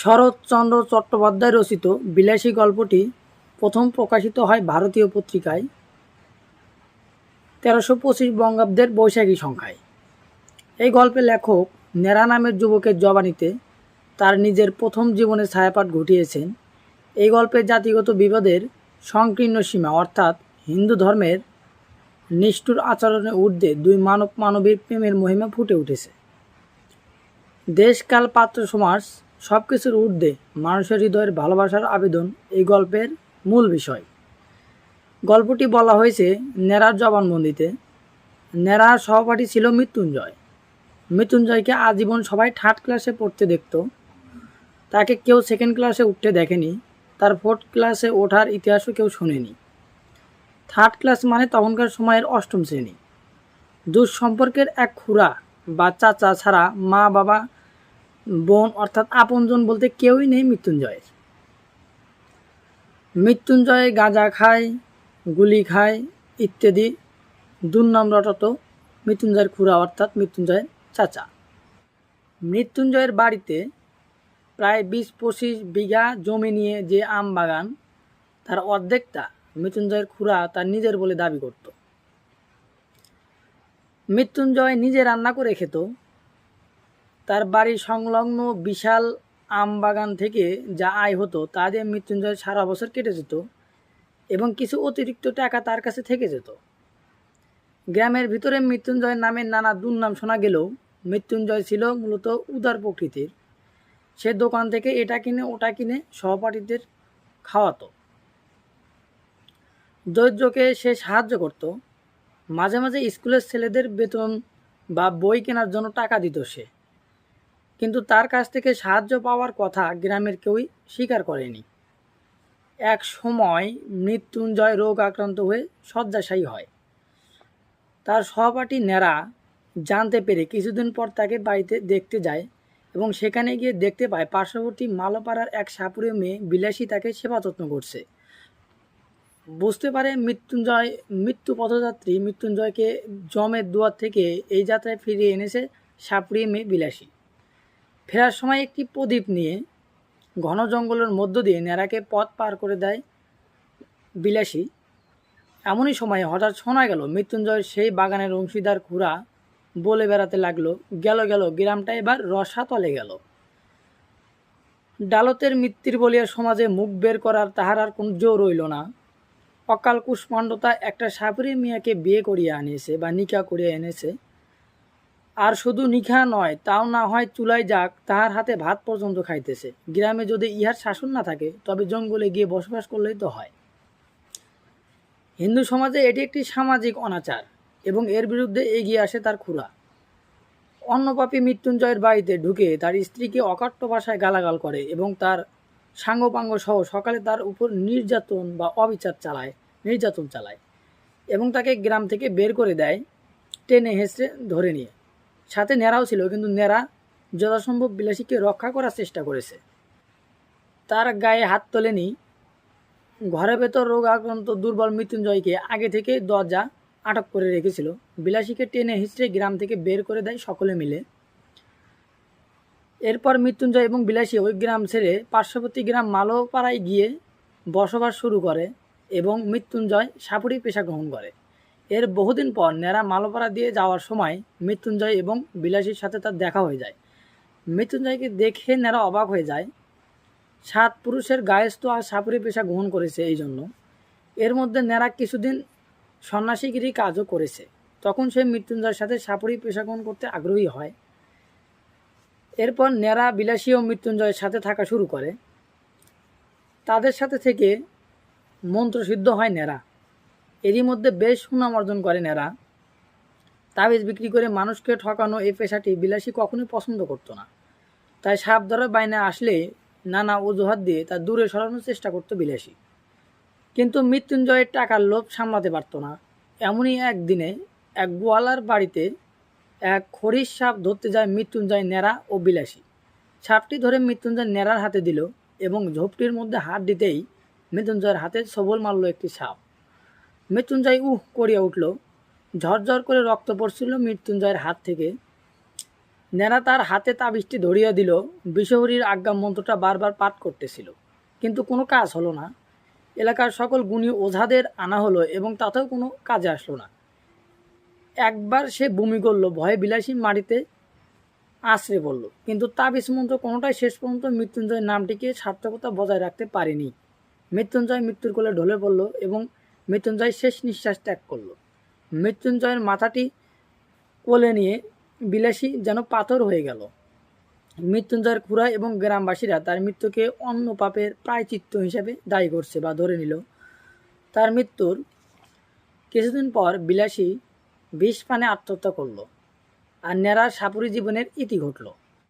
শরৎচন্দ্র চট্টোপাধ্যায় রচিত বিলাসী গল্পটি প্রথম প্রকাশিত হয় ভারতীয় পত্রিকায় তেরোশো পঁচিশ বঙ্গাব্দের বৈশাখী সংখ্যায়। এই গল্পের লেখক নেরা নামের যুবকের জবানিতে তার নিজের প্রথম জীবনে ছায়াপাঠ ঘটিয়েছেন। এই গল্পের জাতিগত বিবাদের সংকীর্ণ সীমা, অর্থাৎ হিন্দু ধর্মের নিষ্ঠুর আচরণের ঊর্ধ্বে দুই মানব মানবীর প্রেমের মহিমা ফুটে উঠেছে। দেশকাল পাত্র সমাজ সব কিছুর ঊর্ধ্বে মানুষের হৃদয়ের ভালোবাসার আবেদন এই গল্পের মূল বিষয়। গল্পটি বলা হয়েছে নেরার জবানবন্দিতে। নেরার সহপাঠী ছিল মৃত্যুঞ্জয়। মৃত্যুঞ্জয়কে আজীবন সবাই থার্ড ক্লাসে পড়তে দেখত। তাকে কেউ সেকেন্ড ক্লাসে উঠতে দেখেনি। তার ফোর্থ ক্লাসে ওঠার ইতিহাসও কেউ শোনেনি। থার্ড ক্লাস মানে তখনকার সময়ের অষ্টম শ্রেণি। দুঃসম্পর্কের এক খুড়া বা চাচা ছাড়া মা বাবা বোন অর্থাৎ আপনজন বলতে কেউই নেই মৃত্যুঞ্জয়ের। মৃত্যুঞ্জয় গাঁজা খায়, গুলি খায় ইত্যাদি দুর্নাম রটত মৃত্যুঞ্জয়ের খুড়া অর্থাৎ মৃত্যুঞ্জয়ের চাচা। মৃত্যুঞ্জয়ের বাড়িতে প্রায় বিশ পঁচিশ বিঘা জমি নিয়ে যে আম বাগান, তার অর্ধেকটা মৃত্যুঞ্জয়ের খুড়া তার নিজের বলে দাবি করত। মৃত্যুঞ্জয় নিজে রান্না করে খেত তার বাড়ির সংলগ্ন বিশাল আম বাগান থেকে যা আয় হতো তা দিয়ে মৃত্যুঞ্জয় সারা বছর কেটে যেত এবং কিছু অতিরিক্ত টাকা তার কাছে থেকে যেত। গ্রামের ভিতরে মৃত্যুঞ্জয় নামের নানা দুর্নাম শোনা গেলেও মৃত্যুঞ্জয় ছিল মূলত উদার প্রকৃতির। সে দোকান থেকে এটা কিনে ওটা কিনে সহপাঠীদের খাওয়াতো। দরিদ্রকে সে সাহায্য করত। মাঝে মাঝে স্কুলের ছেলেদের বেতন বা বই কেনার জন্য টাকা দিত সে। কিন্তু তার কাছ থেকে সাহায্য পাওয়ার কথা গ্রামের কেউই স্বীকার করেনি। এক সময় মৃত্যুঞ্জয় রোগ আক্রান্ত হয়ে শয্যাশায়ী হয়। তার সহপাঠী নেরা জানতে পেরে কিছুদিন পর তাকে বাড়িতে দেখতে যায় এবং সেখানে গিয়ে দেখতে পায় পার্শ্ববর্তী মালোপাড়ার এক সাপুরে মেয়ে বিলাসী তাকে সেবা যত্ন করছে। বুঝতে পারে মৃত্যুঞ্জয়, মৃত্যু পথযাত্রী মৃত্যুঞ্জয়কে জমের দুয়ার থেকে এই যাত্রায় ফিরিয়ে এনেছে সাপুরে মেয়ে বিলাসী। ফেরার সময় একটি প্রদীপ নিয়ে ঘন জঙ্গলের মধ্য দিয়ে নেড়াকে পথ পার করে দেয় বিলাসী। এমনই সময় হঠাৎ শোনা গেল, মৃত্যুঞ্জয়ের সেই বাগানের অংশীদার খুড়া বলে বেড়াতে লাগল, গেল গেল, গ্রামটা এবার রসাতলে গেল। ডালতের মৃত্যুর বলিয়া সমাজে মুখ বের করার তাহার আর কোনো জোর রইল না। অকাল কুষ্মাণ্ডতা একটা সাপুরি মিয়াকে বিয়ে করিয়া আনিয়েছে বা নিকা করিয়া এনেছে। আর শুধু নিখা নয়, তাও না হয় চুলায় যাক, তাহার হাতে ভাত পর্যন্ত খাইতেছে। গ্রামে যদি ইহার শাসন না থাকে, তবে জঙ্গলে গিয়ে বসবাস করলেই তো হয়। হিন্দু সমাজে এটি একটি সামাজিক অনাচার, এবং এর বিরুদ্ধে এগিয়ে আসে তার খুড়া। অন্নপাপী মৃত্যুঞ্জয়ের বাড়িতে ঢুকে তার স্ত্রীকে অকাট্য ভাষায় গালাগাল করে এবং তার সাঙ্গপাঙ্গ সহ সকালে তার উপর নির্যাতন বা অবিচার চালায়, নির্যাতন চালায় এবং তাকে গ্রাম থেকে বের করে দেয়, টেনে হেসড়ে ধরে নিয়ে। সাথে নেড়াও ছিল, কিন্তু নেড়া যথাসম্ভব বিলাসীকে রক্ষা করার চেষ্টা করেছে। তার গায়ে হাত তোলেনি। ঘরের ভেতর রোগ আক্রান্ত দুর্বল মৃত্যুঞ্জয়কে আগে থেকে দরজা আটক করে রেখেছিল। বিলাসীকে টেনে হিচড়ে গ্রাম থেকে বের করে দেয় সকলে মিলে। এরপর মৃত্যুঞ্জয় এবং বিলাসী ওই গ্রাম ছেড়ে পার্শ্ববর্তী গ্রাম মালোপাড়ায় গিয়ে বসবাস শুরু করে এবং মৃত্যুঞ্জয় সাপুরি পেশা গ্রহণ করে। এর বহুদিন পর নেড়া মালোপাড়া দিয়ে যাওয়ার সময় মৃত্যুঞ্জয় এবং বিলাসীর সাথে তার দেখা হয়ে যায়। মৃত্যুঞ্জয়কে দেখে নেড়া অবাক হয়ে যায়। সাত পুরুষের গায়েস্থ আর সাপুরি পেশা গ্রহণ করেছে এই জন্য। এর মধ্যে নেড়া কিছুদিন সন্ন্যাসীগিরি কাজও করেছে। তখন সে মৃত্যুঞ্জয়ের সাথে সাপুরি পেশা গ্রহণ করতে আগ্রহী হয়। এরপর নেড়া বিলাসী ও মৃত্যুঞ্জয়ের সাথে থাকা শুরু করে। তাদের সাথে থেকে মন্ত্রসিদ্ধ হয় নেড়া এরই মধ্যে বেশ সুনাম অর্জন করেন নেড়া তাবিজ বিক্রি করে মানুষকে ঠকানো এই পেশাটি বিলাসী কখনোই পছন্দ করতো না। তাই সাপ ধরার বাইনে আসলে নানা অজুহাত দিয়ে তা দূরে সরানোর চেষ্টা করতো বিলাসী। কিন্তু মৃত্যুঞ্জয়ের টাকার লোভ সামলাতে পারতো না। এমনই একদিনে এক গোয়ালার বাড়িতে এক খরিশ সাপ ধরতে যায় মৃত্যুঞ্জয় নেড়া ও বিলাসী। সাপটি ধরে মৃত্যুঞ্জয় নেড়ার হাতে দিল এবং ঝোপটির মধ্যে হাত দিতেই মৃত্যুঞ্জয়ের হাতে সবল মারল একটি সাপ। মৃত্যুঞ্জয় উহ করিয়া উঠল। ঝরঝর করে রক্ত পড়ছিল মৃত্যুঞ্জয়ের হাত থেকে। নেনা তার হাতে তাবিজটি ধরিয়া দিল। বিশ্বহরীর আজ্ঞা মন্ত্রটা বারবার পাঠ করতেছিল। কিন্তু কোনো কাজ হলো না। এলাকার সকল গুণী ওঝাদের আনা হলো এবং তাতেও কোনো কাজে আসলো না। একবার সে বমি করল, ভয়ে বিলাসী মাটিতে আশ্রে পড়ল। কিন্তু তাবিজ মন্ত্র কোনোটাই শেষ পর্যন্ত মৃত্যুঞ্জয়ের নামটিকে সার্থকতা বজায় রাখতে পারেনি। মৃত্যুঞ্জয় মৃত্যুর কোলে ঢলে পড়ল এবং মৃত্যুঞ্জয় শেষ নিঃশ্বাস ত্যাগ করল। মৃত্যুঞ্জয়ের মাথাটি কোলে নিয়ে বিলাসী যেন পাথর হয়ে গেল। মৃত্যুঞ্জয়ের খুড়া এবং গ্রামবাসীরা তার মৃত্যুকে অন্য পাপের প্রায়চিত্ত হিসেবে দায়ী করছে বা ধরে নিল। তার মৃত্যুর কিছুদিন পর বিলাসী বিষ পানে আত্মহত্যা করল। আর নেড়ার সাপুরি জীবনের ইতি ঘটল।